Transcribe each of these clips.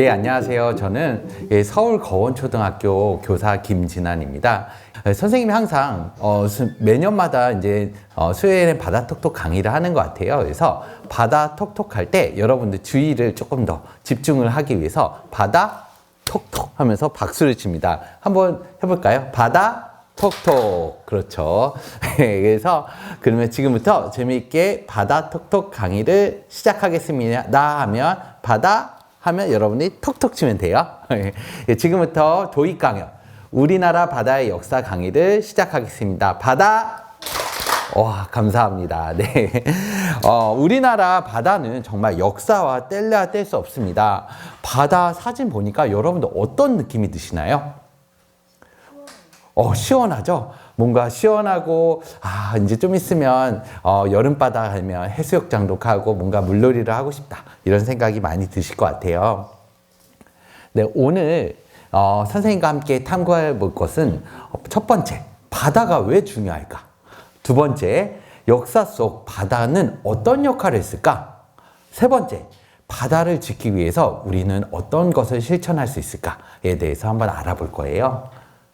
예, 안녕하세요. 저는 예, 서울 거원초등학교 교사 김진환입니다. 예, 선생님이 항상 어, 수- 매년마다 이제 어, 수요일에 바다 톡톡 강의를 하는 것 같아요. 그래서 바다 톡톡 할 때 여러분들 주의를 조금 더 집중을 하기 위해서 바다 톡톡 하면서 박수를 칩니다. 한번 해볼까요? 바다 톡톡 그렇죠. 그래서 그러면 지금부터 재미있게 바다 톡톡 강의를 시작하겠습니다. 나 하면 바다 하면 여러분이 톡톡 치면 돼요. 예, 지금부터 도입 강연 우리나라 바다의 역사 강의를 시작하겠습니다. 바다 와, 감사합니다. 네. 어, 우리나라 바다는 정말 역사와 뗄래야 뗄 수 없습니다. 바다 사진 보니까 여러분들 어떤 느낌이 드시나요? 어, 시원하죠? 뭔가 시원하고, 아, 이제 좀 있으면, 어, 여름바다 가면 해수욕장도 가고, 뭔가 물놀이를 하고 싶다. 이런 생각이 많이 드실 것 같아요. 네, 오늘, 어, 선생님과 함께 탐구해 볼 것은, 어, 첫 번째, 바다가 왜 중요할까? 두 번째, 역사 속 바다는 어떤 역할을 했을까? 세 번째, 바다를 지키기 위해서 우리는 어떤 것을 실천할 수 있을까에 대해서 한번 알아볼 거예요.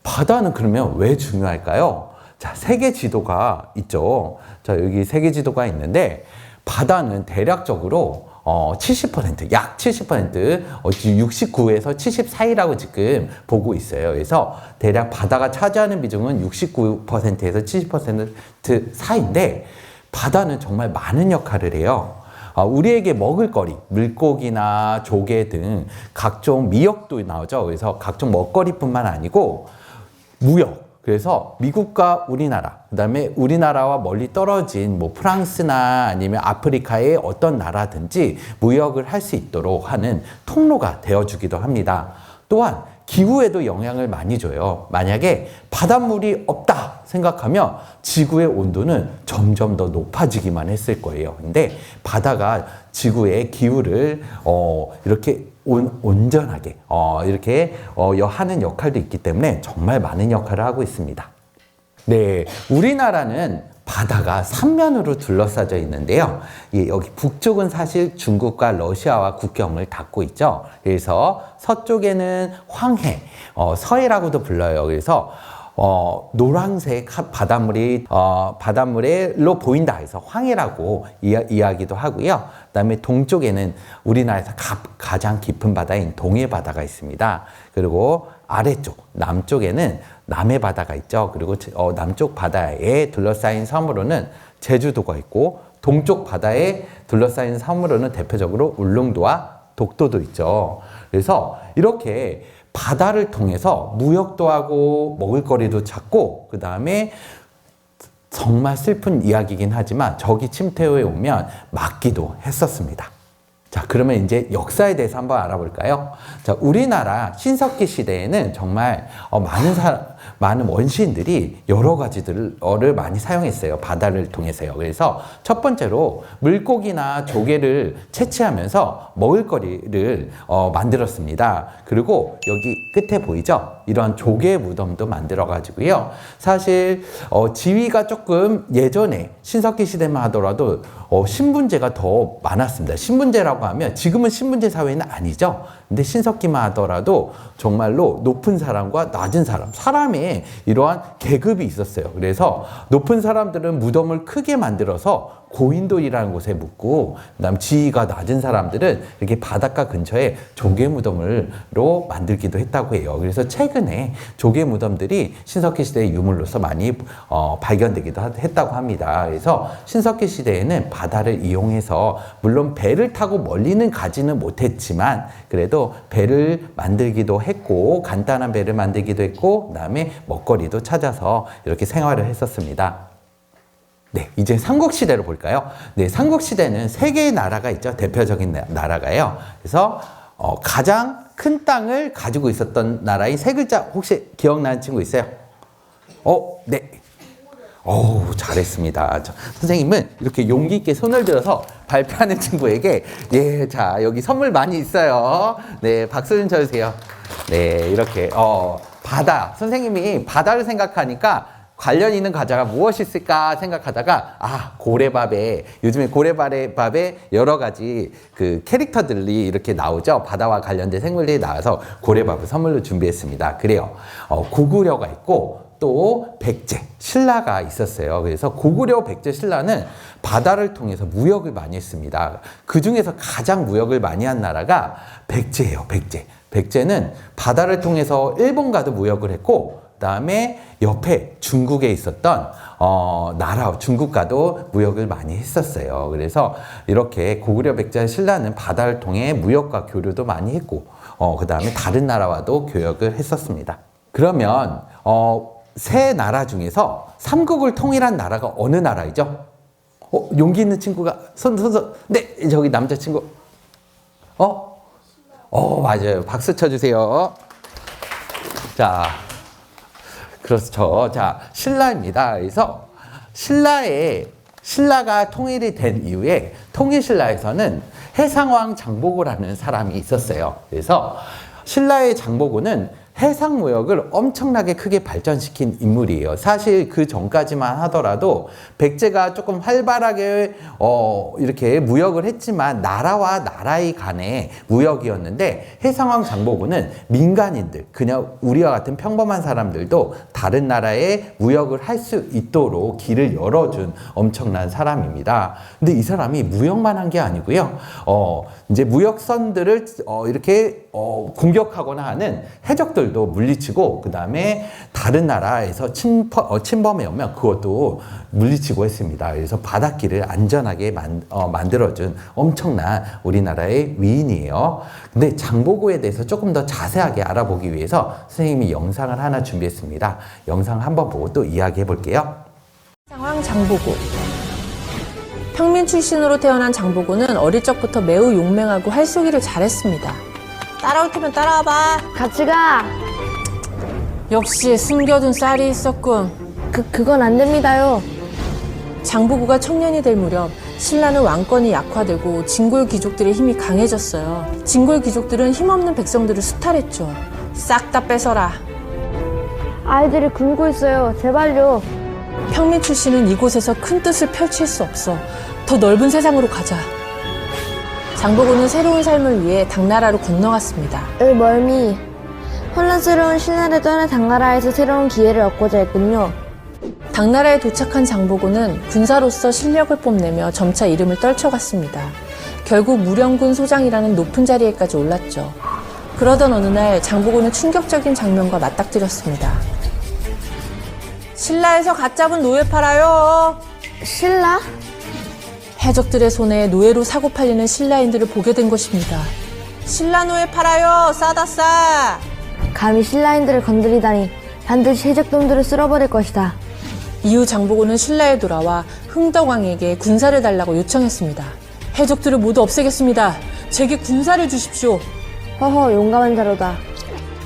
바다는 그러면 왜 중요할까요? 자, 세계 지도가 있죠. 자, 여기 세계 지도가 있는데, 바다는 대략적으로 어, 70%, 약 70%, 어, 69에서 74이라고 지금 보고 있어요. 그래서 대략 바다가 차지하는 비중은 69%에서 70% 사이인데, 바다는 정말 많은 역할을 해요. 어, 우리에게 먹을거리, 물고기나 조개 등 각종 미역도 나오죠. 그래서 각종 먹거리뿐만 아니고 무역. 그래서 미국과 우리나라, 그 다음에 우리나라와 멀리 떨어진 뭐 프랑스나 아니면 아프리카의 어떤 나라든지 무역을 할 수 있도록 하는 통로가 되어 주기도 합니다. 또한 기후에도 영향을 많이 줘요. 만약에 바닷물이 없다 생각하면 지구의 온도는 점점 더 높아지기만 했을 거예요. 근데 바다가 지구의 기후를 어, 이렇게 온, 온전하게 어, 이렇게 어, 여- 하는 역할도 있기 때문에 정말 많은 역할을 하고 있습니다. 네, 우리나라는 바다가 삼면으로 둘러싸져 있는데요. 예, 여기 북쪽은 사실 중국과 러시아와 국경을 닫고 있죠. 그래서 서쪽에는 황해, 어, 서해라고도 불러요. 그래서 어, 노란색 하- 바닷물이 어, 바닷물로 보인다 해서 황해라고 이야, 이야 기도 하고요. 그다음에 동쪽에는 우리나라에서 가, 가장 깊은 바다인 동해 바다가 있습니다. 그리고 아래쪽 남쪽에는 남해 바다가 있죠. 그리고 제- 어, 남쪽 바다에 둘러싸인 섬으로는 제주도가 있고 동쪽 바다에 둘러싸인 섬으로는 대표적으로 울릉도와 독도도 있죠. 그래서 이렇게 바다를 통해서 무역도 하고 먹을거리도 찾고 그 다음에 정말 슬픈 이야기긴 하지만 적이 침투해 오면 막기도 했었습니다. 자, 그러면 이제 역사에 대해서 한번 알아볼까요? 자, 우리나라 신석기 시대에는 정말 어, 많은 사, 많은 원시인들이 여러 가지들을 많이 사용했어요. 바다를 통해서요. 그래서 첫 번째로 물고기나 조개를 채취하면서 먹을거리를 어, 만들었습니다. 그리고 여기 끝에 보이죠? 이런 조개 무덤도 만들어 가지고요. 사실 어, 지위가 조금 예전에 신석기 시대만 하더라도 어, 신분제가 더 많았습니다. 신분제라고 하면 지금은 신분제 사회는 아니죠. 근데 신석기만 하더라도 정말로 높은 사람과 낮은 사람, 사람의 이러한 계급이 있었어요. 그래서 높은 사람들은 무덤을 크게 만들어서 고인돌이라는 곳에 묻고 그다음 지위가 낮은 사람들은 이렇게 바닷가 근처에 조개 무덤으로 만들기도 했다고 해요. 그래서 최근에 조개 무덤들이 신석기 시대의 유물로서 많이 어, 발견되기도 하- 했다고 합니다. 그래서 신석기 시대에는 바다를 이용해서 물론 배를 타고 멀리는 가지는 못했지만 그래도 배를 만들기도 했고 간단한 배를 만들기도 했고 그다음에 먹거리도 찾아서 이렇게 생활을 했었습니다. 네, 이제 삼국시대로 볼까요? 네, 삼국시대는 세 개의 나라가 있죠. 대표적인 나- 나라가요. 그래서 어, 가장 큰 땅을 가지고 있었던 나라인 세 글자 혹시 기억나는 친구 있어요? 어, 네. 오, 잘했습니다. 저, 선생님은 이렇게 용기 있게 손을 들어서 발표하는 친구에게 예, 자 여기 선물 많이 있어요. 네, 박수 좀 쳐주세요. 네, 이렇게 어 바다 선생님이 바다를 생각하니까 관련 있는 과자가 무엇이 있을까 생각하다가 아 고래밥에 요즘에 고래밥에 여러 가지 그 캐릭터들이 이렇게 나오죠 바다와 관련된 생물들이 나와서 고래밥을 선물로 준비했습니다 그래요 어, 고구려가 있고 또 백제 신라가 있었어요 그래서 고구려 백제 신라는 바다를 통해서 무역을 많이 했습니다 그 중에서 가장 무역을 많이 한 나라가 백제예요 백제 백제는 바다를 통해서 일본과도 무역을 했고 그다음에 옆에 중국에 있었던 어, 나라 중국과도 무역을 많이 했었어요. 그래서 이렇게 고구려 백제 신라는 바다를 통해 무역과 교류도 많이 했고 어, 그다음에 다른 나라와도 교역을 했었습니다. 그러면 어, 세 나라 중에서 삼국을 통일한 나라가 어느 나라이죠? 어, 용기 있는 친구가 손, 손, 손. 네, 저기 남자친구. 어? 어, 맞아요. 박수 쳐주세요. 자, 그렇죠. 자, 신라입니다. 그래서 신라의 신라가 통일이 된 이후에 통일신라에서는 해상왕 장보고라는 사람이 있었어요. 그래서 신라의 장보고는 해상 무역을 엄청나게 크게 발전시킨 인물이에요. 사실 그 전까지만 하더라도 백제가 조금 활발하게 어 이렇게 무역을 했지만 나라와 나라의 간의 무역이었는데 해상왕 장보고는 민간인들 그냥 우리와 같은 평범한 사람들도 다른 나라에 무역을 할 수 있도록 길을 열어준 엄청난 사람입니다. 근데 이 사람이 무역만 한 게 아니고요. 어 이제 무역선들을 어 이렇게 어 공격하거나 하는 해적들 도 물리치고 그 다음에 다른 나라에서 침범, 어, 침범해 오면 그것도 물리치고 했습니다. 그래서 바닷길을 안전하게 만, 어, 만들어준 엄청난 우리나라의 위인이에요. 근데 장보고에 대해서 조금 더 자세하게 알아보기 위해서 선생님이 영상을 하나 준비했습니다. 영상 한번 보고 또 이야기해 볼게요. 상황 장보고 평민 출신으로 태어난 장보고는 어릴 적부터 매우 용맹하고 활쏘기를 잘했습니다. 따라올 테면 따라와봐. 같이 가. 역시 숨겨둔 쌀이 있었군. 그 그건 안 됩니다요. 장보고가 청년이 될 무렵 신라는 왕권이 약화되고 진골 귀족들의 힘이 강해졌어요. 진골 귀족들은 힘없는 백성들을 수탈했죠. 싹 다 뺏어라. 아이들이 굶고 있어요. 제발요. 평민 출신은 이곳에서 큰 뜻을 펼칠 수 없어. 더 넓은 세상으로 가자. 장보고는 새로운 삶을 위해 당나라로 건너갔습니다. 을 멀미. 혼란스러운 신나를 떠나 당나라에서 새로운 기회를 얻고자 했군요. 당나라에 도착한 장보고는 군사로서 실력을 뽐내며 점차 이름을 떨쳐갔습니다. 결국 무령군 소장이라는 높은 자리에까지 올랐죠. 그러던 어느 날 장보고는 충격적인 장면과 맞닥뜨렸습니다. 신라에서 갓 잡은 노예 팔아요. 신라? 해적들의 손에 노예로 사고 팔리는 신라인들을 보게 된 것입니다. 신라 노예 팔아요. 싸다 싸. 감히 신라인들을 건드리다니 반드시 해적놈들을 쓸어버릴 것이다. 이후 장보고는 신라에 돌아와 흥덕왕에게 군사를 달라고 요청했습니다. 해적들을 모두 없애겠습니다. 제게 군사를 주십시오. 허허 용감한 자로다.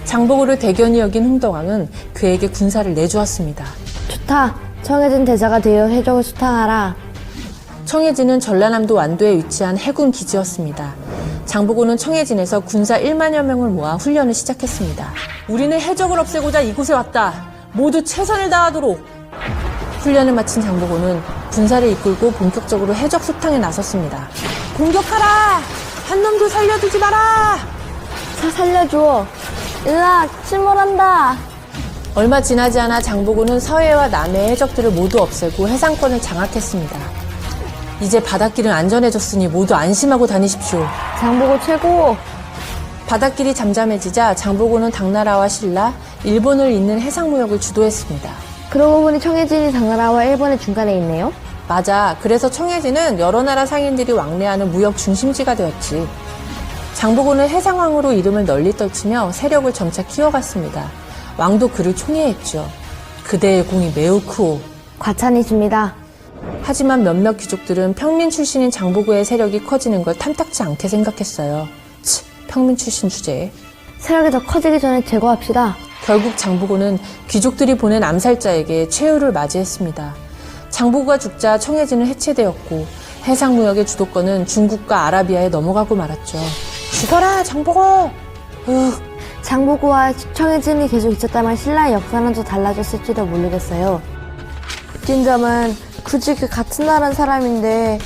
장보고를 대견히 여긴 흥덕왕은 그에게 군사를 내주었습니다. 좋다. 청해진 대사가 되어 해적을 수탕하라. 청해진은 전라남도 완도에 위치한 해군 기지였습니다. 장보고는 청해진에서 군사 1만여 명을 모아 훈련을 시작했습니다. 우리는 해적을 없애고자 이곳에 왔다. 모두 최선을 다하도록. 훈련을 마친 장보고는 군사를 이끌고 본격적으로 해적 수탕에 나섰습니다. 공격하라! 한 놈도 살려두지 마라! 사 살려줘. 으악 침몰한다. 얼마 지나지 않아 장보고는 서해와 남해의 해적들을 모두 없애고 해상권을 장악했습니다. 이제 바닷길은 안전해졌으니 모두 안심하고 다니십시오. 장보고 최고. 바닷길이 잠잠해지자 장보고는 당나라와 신라, 일본을 잇는 해상무역을 주도했습니다. 그러고 보니 청해진이 당나라와 일본의 중간에 있네요. 맞아. 그래서 청해진은 여러 나라 상인들이 왕래하는 무역 중심지가 되었지. 장보고는 해상왕으로 이름을 널리 떨치며 세력을 점차 키워갔습니다. 왕도 그를 총애했죠. 그대의 공이 매우 크오. 과찬이십니다. 하지만 몇몇 귀족들은 평민 출신인 장보고의 세력이 커지는 걸 탐탁지 않게 생각했어요. 치, 평민 출신 주제에. 세력이 더 커지기 전에 제거합시다. 결국 장보고는 귀족들이 보낸 암살자에게 최후를 맞이했습니다. 장보고가 죽자 청해진은 해체되었고 해상무역의 주도권은 중국과 아라비아에 넘어가고 말았죠. 죽어라 장보고! 으, 장보고와 청해진이 계속 있었다면 신라의 역사는 더 달라졌을지도 모르겠어요. 느낀 점은 굳이 그 같은 나라는 사람인데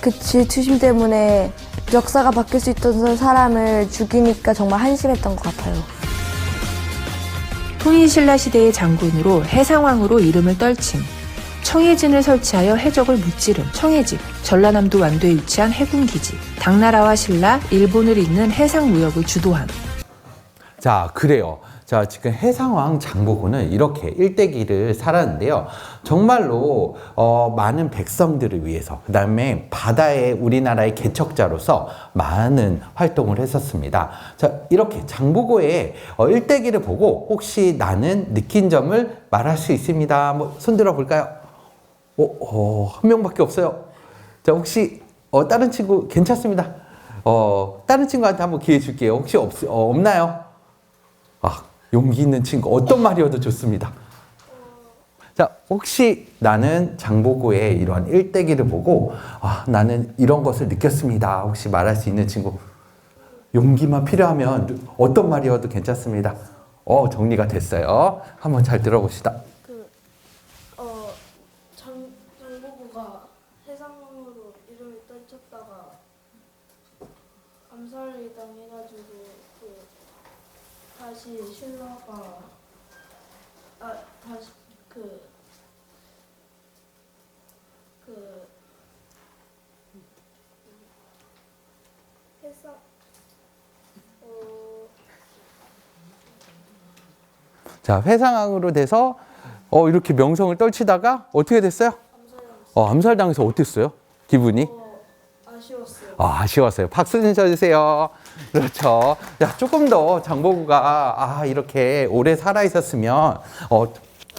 그 질투심 때문에 역사가 바뀔 수 있던 사람을 죽이니까 정말 한심했던 것 같아요. 통일신라 시대의 장군으로 해상왕으로 이름을 떨친 청해진을 설치하여 해적을 무찌른 청해진, 전라남도 완도에 위치한 해군기지, 당나라와 신라, 일본을 잇는 해상 무역을 주도한 자, 그래요. 자, 지금 해상왕 장보고는 이렇게 일대기를 살았는데요. 정말로 어, 많은 백성들을 위해서, 그 다음에 바다의 우리나라의 개척자로서 많은 활동을 했었습니다. 자, 이렇게 장보고의 어, 일대기를 보고 혹시 나는 느낀 점을 말할 수 있습니다. 뭐, 손 들어 볼까요? 어, 어, 한 명밖에 없어요. 자, 혹시 어, 다른 친구 괜찮습니다. 어, 다른 친구한테 한번 기회 줄게요. 혹시 없, 어, 없나요? 아, 용기 있는 친구 어떤 말이어도 좋습니다. 자, 혹시 나는 장보고의 이런 일대기를 보고 아, 나는 이런 것을 느꼈습니다. 혹시 말할 수 있는 친구 용기만 필요하면 어떤 말이어도 괜찮습니다. 어, 정리가 됐어요. 한번 잘 들어봅시다. 그, 어, 장, 장보고가 해상으로 이름을 떨쳤다가 암살을 당해가지고 그 다시 신라가 아 다시 그 그, 해상 어 자, 회상항으로 돼서 어, 이렇게 명성을 떨치다가 어떻게 됐어요? 어, 암살당해서 어땠어요? 기분이? 어, 아쉬웠어요. 아, 아쉬웠어요. 박수 좀 쳐주세요. 그렇죠. 자, 조금 더 장보고가 아, 이렇게 오래 살아 있었으면 어,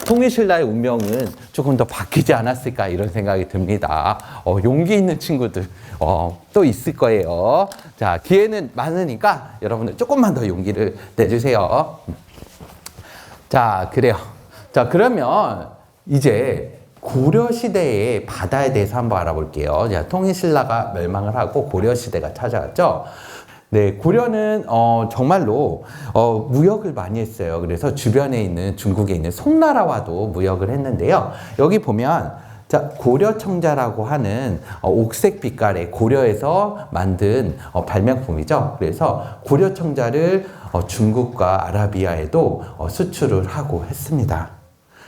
통일신라의 운명은 조금 더 바뀌지 않았을까 이런 생각이 듭니다. 어, 용기 있는 친구들 어, 또 있을 거예요. 자, 기회는 많으니까 여러분들 조금만 더 용기를 내주세요. 자, 그래요. 자, 그러면 이제 고려 시대의 바다에 대해서 한번 알아볼게요. 자, 통일신라가 멸망을 하고 고려 시대가 찾아왔죠. 네, 고려는 어, 정말로 어, 무역을 많이 했어요. 그래서 주변에 있는 중국에 있는 송나라와도 무역을 했는데요. 여기 보면 자, 고려청자라고 하는 어, 옥색 빛깔의 고려에서 만든 어, 발명품이죠. 그래서 고려청자를 어, 중국과 아라비아에도 어, 수출을 하고 했습니다.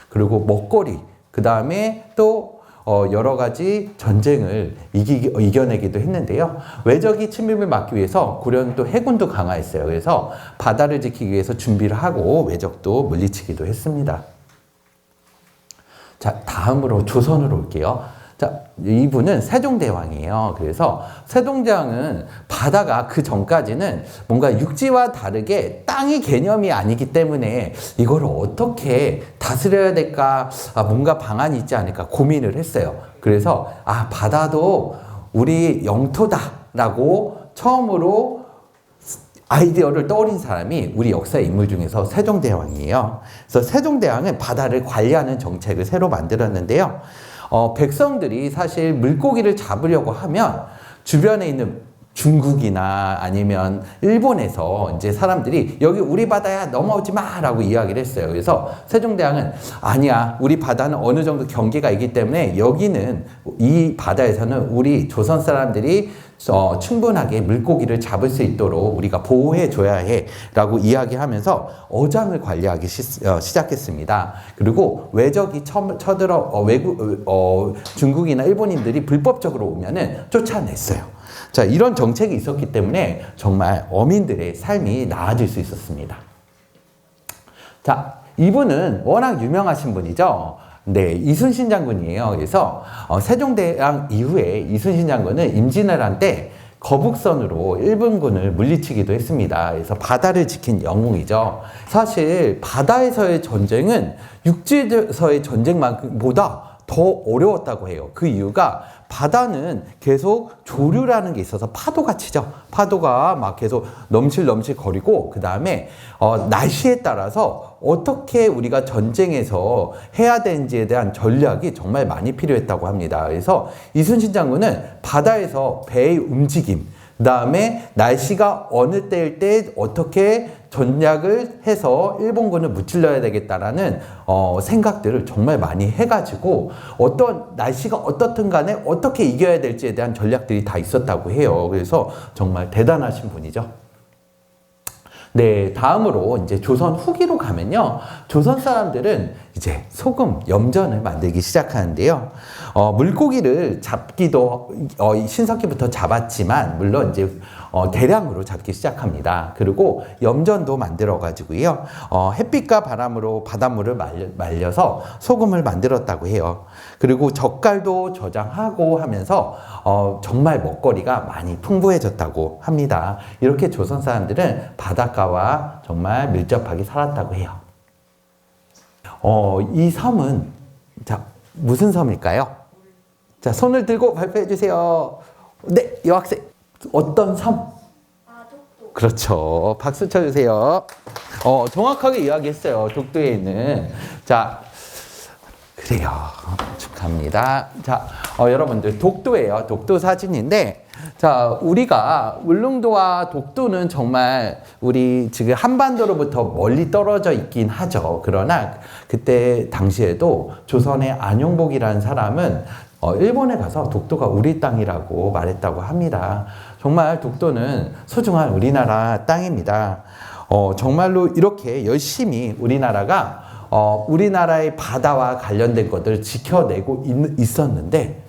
그리고 먹거리, 그 다음에 또 어, 여러 가지 전쟁을 이기, 이겨내기도 했는데요. 외적이 침입을 막기 위해서 고려는 또 해군도 강화했어요. 그래서 바다를 지키기 위해서 준비를 하고 외적도 물리치기도 했습니다. 자, 다음으로 조선으로 올게요. 자, 이분은 세종대왕이에요. 그래서 세종대왕은 바다가 그 전까지는 뭔가 육지와 다르게 땅이 개념이 아니기 때문에 이거를 어떻게 다스려야 될까, 아, 뭔가 방안이 있지 않을까 고민을 했어요. 그래서, 아, 바다도 우리 영토다라고 처음으로 아이디어를 떠올린 사람이 우리 역사의 인물 중에서 세종대왕이에요. 그래서 세종대왕은 바다를 관리하는 정책을 새로 만들었는데요. 어, 백성들이 사실 물고기를 잡으려고 하면 주변에 있는 중국이나 아니면 일본에서 이제 사람들이 여기 우리 바다야 넘어오지 마라고 이야기를 했어요. 그래서 세종대왕은 아니야 우리 바다는 어느 정도 경계가 있기 때문에 여기는 이 바다에서는 우리 조선 사람들이 어, 충분하게 물고기를 잡을 수 있도록 우리가 보호해 줘야 해라고 이야기하면서 어장을 관리하기 시, 어, 시작했습니다. 그리고 외적이 쳐, 쳐들어 어, 외국 어, 중국이나 일본인들이 불법적으로 오면은 쫓아냈어요. 자, 이런 정책이 있었기 때문에 정말 어민들의 삶이 나아질 수 있었습니다. 자, 이분은 워낙 유명하신 분이죠. 네, 이순신 장군이에요. 그래서 어, 세종대왕 이후에 이순신 장군은 임진왜란 때 거북선으로 일본군을 물리치기도 했습니다. 그래서 바다를 지킨 영웅이죠. 사실 바다에서의 전쟁은 육지에서의 전쟁보다 더 어려웠다고 해요. 그 이유가 바다는 계속 조류라는 게 있어서 파도가 치죠. 파도가 막 계속 넘실넘실 거리고 그 다음에 어, 날씨에 따라서 어떻게 우리가 전쟁에서 해야 되는지에 대한 전략이 정말 많이 필요했다고 합니다. 그래서 이순신 장군은 바다에서 배의 움직임 그 다음에 날씨가 어느 때일 때 어떻게 전략을 해서 일본군을 무찔러야 되겠다라는 어, 생각들을 정말 많이 해가지고 어떤 날씨가 어떻든 간에 어떻게 이겨야 될지에 대한 전략들이 다 있었다고 해요. 그래서 정말 대단하신 분이죠. 네, 다음으로 이제 조선 후기로 가면요. 조선 사람들은 이제 소금, 염전을 만들기 시작하는데요. 어, 물고기를 잡기도 어, 이 신석기부터 잡았지만 물론 이제 어, 대량으로 잡기 시작합니다. 그리고 염전도 만들어 가지고요. 어, 햇빛과 바람으로 바닷물을 말려, 말려서 소금을 만들었다고 해요. 그리고 젓갈도 저장하고 하면서 어, 정말 먹거리가 많이 풍부해졌다고 합니다. 이렇게 조선 사람들은 바닷가와 정말 밀접하게 살았다고 해요. 어, 이 섬은 자 무슨 섬일까요? 자 손을 들고 발표해 주세요. 네, 여학생 어떤 섬? 아. 그렇죠. 박수 쳐주세요. 어, 정확하게 이야기했어요. 독도에 있는. 자, 그래요. 축하합니다. 자, 어, 여러분들, 독도예요. 독도 사진인데, 자, 우리가 울릉도와 독도는 정말 우리 지금 한반도로부터 멀리 떨어져 있긴 하죠. 그러나 그때 당시에도 조선의 안용복이라는 사람은 어, 일본에 가서 독도가 우리 땅이라고 말했다고 합니다. 정말 독도는 소중한 우리나라 땅입니다. 어, 정말로 이렇게 열심히 우리나라가 어, 우리나라의 바다와 관련된 것들을 지켜내고 있, 있었는데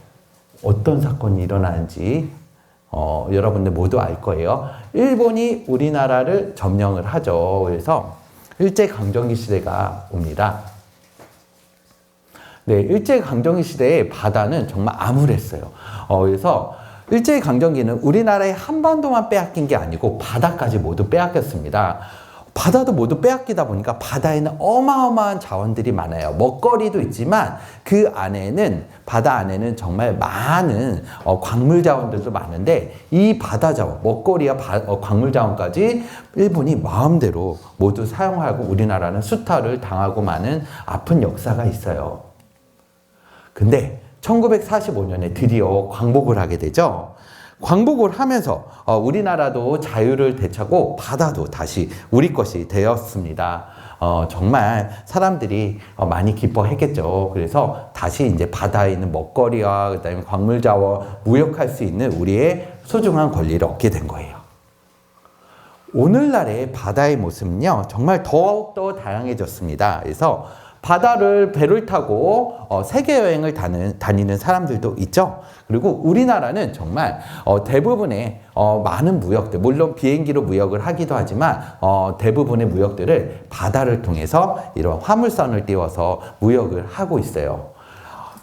어떤 사건이 일어나는지 어, 여러분들 모두 알 거예요. 일본이 우리나라를 점령을 하죠. 그래서 일제 강점기 시대가 옵니다. 네, 일제 강점기 시대의 바다는 정말 암울했어요. 어, 그래서 일제 강점기는 우리나라의 한반도만 빼앗긴 게 아니고 바다까지 모두 빼앗겼습니다. 바다도 모두 빼앗기다 보니까 바다에는 어마어마한 자원들이 많아요. 먹거리도 있지만 그 안에는 바다 안에는 정말 많은 어, 광물 자원들도 많은데 이 바다 자원, 먹거리와 바- 어, 광물 자원까지 일본이 마음대로 모두 사용하고 우리나라는 수탈을 당하고 많은 아픈 역사가 있어요. 근데 1945년에 드디어 광복을 하게 되죠. 광복을 하면서 어, 우리나라도 자유를 되찾고 바다도 다시 우리 것이 되었습니다. 어, 정말 사람들이 어, 많이 기뻐했겠죠. 그래서 다시 이제 바다에 있는 먹거리와 그다음에 광물 자원 무역할 수 있는 우리의 소중한 권리를 얻게 된 거예요. 오늘날의 바다의 모습은요, 정말 더욱더 다양해졌습니다. 그래서 바다를 배를 타고 어, 세계 여행을 다니는 사람들도 있죠. 그리고 우리나라는 정말 어, 대부분의 어, 많은 무역들, 물론 비행기로 무역을 하기도 하지만 어, 대부분의 무역들을 바다를 통해서 이런 화물선을 띄워서 무역을 하고 있어요.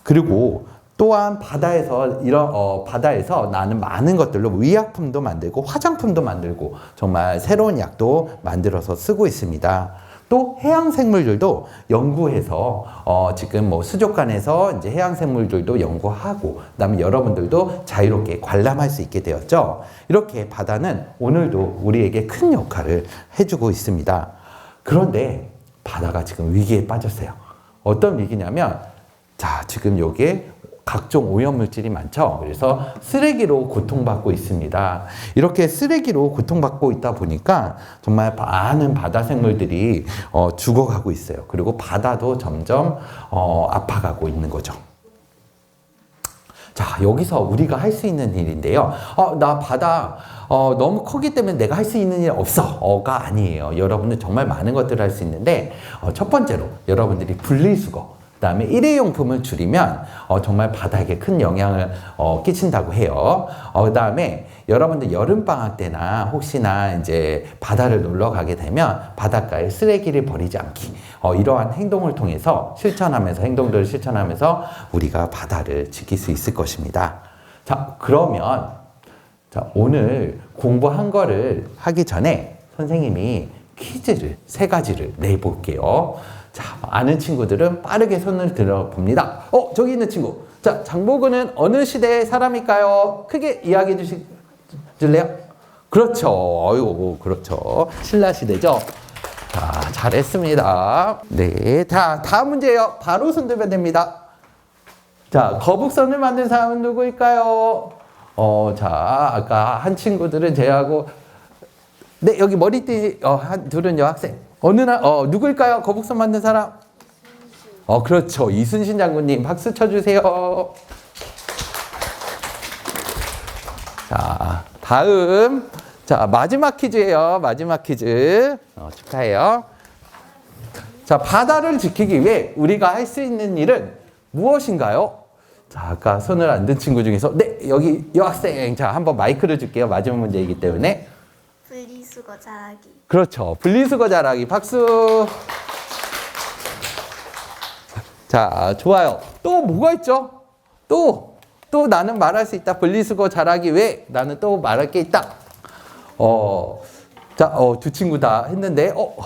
그리고 또한 바다에서 이런 어, 바다에서 나는 많은 것들로 의약품도 만들고 화장품도 만들고 정말 새로운 약도 만들어서 쓰고 있습니다. 또 해양 생물들도 연구해서 어, 지금 뭐 수족관에서 이제 해양 생물들도 연구하고 그다음에 여러분들도 자유롭게 관람할 수 있게 되었죠. 이렇게 바다는 오늘도 우리에게 큰 역할을 해주고 있습니다. 그런데 바다가 지금 위기에 빠졌어요. 어떤 위기냐면 자, 지금 여기에 각종 오염물질이 많죠. 그래서 쓰레기로 고통받고 있습니다. 이렇게 쓰레기로 고통받고 있다 보니까 정말 많은 바다 생물들이 어, 죽어가고 있어요. 그리고 바다도 점점 어, 아파가고 있는 거죠. 자, 여기서 우리가 할 수 있는 일인데요. 어, 나 바다, 어, 너무 크기 때문에 내가 할 수 있는 일 없어. 어가 아니에요. 여러분은 정말 많은 것들을 할 수 있는데, 어, 첫 번째로 여러분들이 분리수거, 그 다음에 일회용품을 줄이면 어, 정말 바다에게 큰 영향을 어, 끼친다고 해요. 어, 그 다음에 여러분들 여름 방학 때나 혹시나 이제 바다를 놀러 가게 되면 바닷가에 쓰레기를 버리지 않기. 어, 이러한 행동을 통해서 실천하면서 행동들을 실천하면서 우리가 바다를 지킬 수 있을 것입니다. 자, 그러면 자, 오늘 공부한 거를 하기 전에 선생님이 퀴즈를 세 가지를 내볼게요. 자, 아는 친구들은 빠르게 손을 들어봅니다. 어, 저기 있는 친구. 자, 장보근은 어느 시대의 사람일까요? 크게 이야기해 주시, 줄래요? 그렇죠. 어유 그렇죠. 신라 시대죠. 자, 잘했습니다. 네. 자, 다음 문제요. 바로 손 들면 됩니다. 자, 거북선을 만든 사람은 누구일까요? 어, 자, 아까 한 친구들은 제하고 네, 여기 머리띠 어, 한 둘은 여학생. 어느 날 어, 누굴까요? 거북선 만든 사람? 어, 그렇죠. 이순신 장군님 박수 쳐 주세요. 자, 다음. 자, 마지막 퀴즈예요. 마지막 퀴즈. 어, 축하해요. 자, 바다를 지키기 위해 우리가 할 수 있는 일은 무엇인가요? 자, 아까 손을 안 든 친구 중에서 네, 여기 여학생. 자, 한번 마이크를 줄게요. 마지막 문제이기 때문에. 분리수거 잘하기. 그렇죠. 분리수거 잘하기. 박수. 자, 좋아요. 또 뭐가 있죠? 또, 또 나는 말할 수 있다. 분리수거 잘하기 왜? 나는 또 말할 게 있다. 어, 자, 어, 두 친구 다 했는데, 어,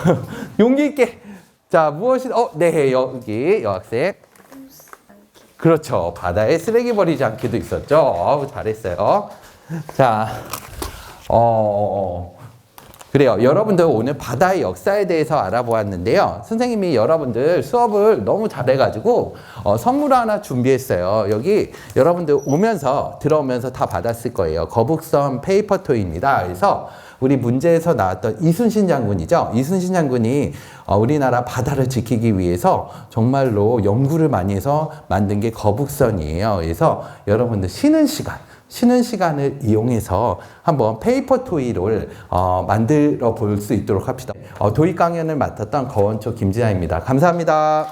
용기 있게. 자, 무엇이, 어, 네, 여기 여학생. 그렇죠. 바다에 쓰레기 버리지 않기도 있었죠. 어우, 잘했어요. 자, 어, 그래요. 여러분들 오늘 바다의 역사에 대해서 알아보았는데요. 선생님이 여러분들 수업을 너무 잘해가지고 어, 선물 하나 준비했어요. 여기 여러분들 오면서 들어오면서 다 받았을 거예요. 거북선 페이퍼토이입니다. 그래서 우리 문제에서 나왔던 이순신 장군이죠. 이순신 장군이 어, 우리나라 바다를 지키기 위해서 정말로 연구를 많이 해서 만든 게 거북선이에요. 그래서 여러분들 쉬는 시간 쉬는 시간을 이용해서 한번 페이퍼 토이를 어, 만들어 볼 수 있도록 합시다. 어, 도입 강연을 맡았던 거원초 김진아입니다. 감사합니다.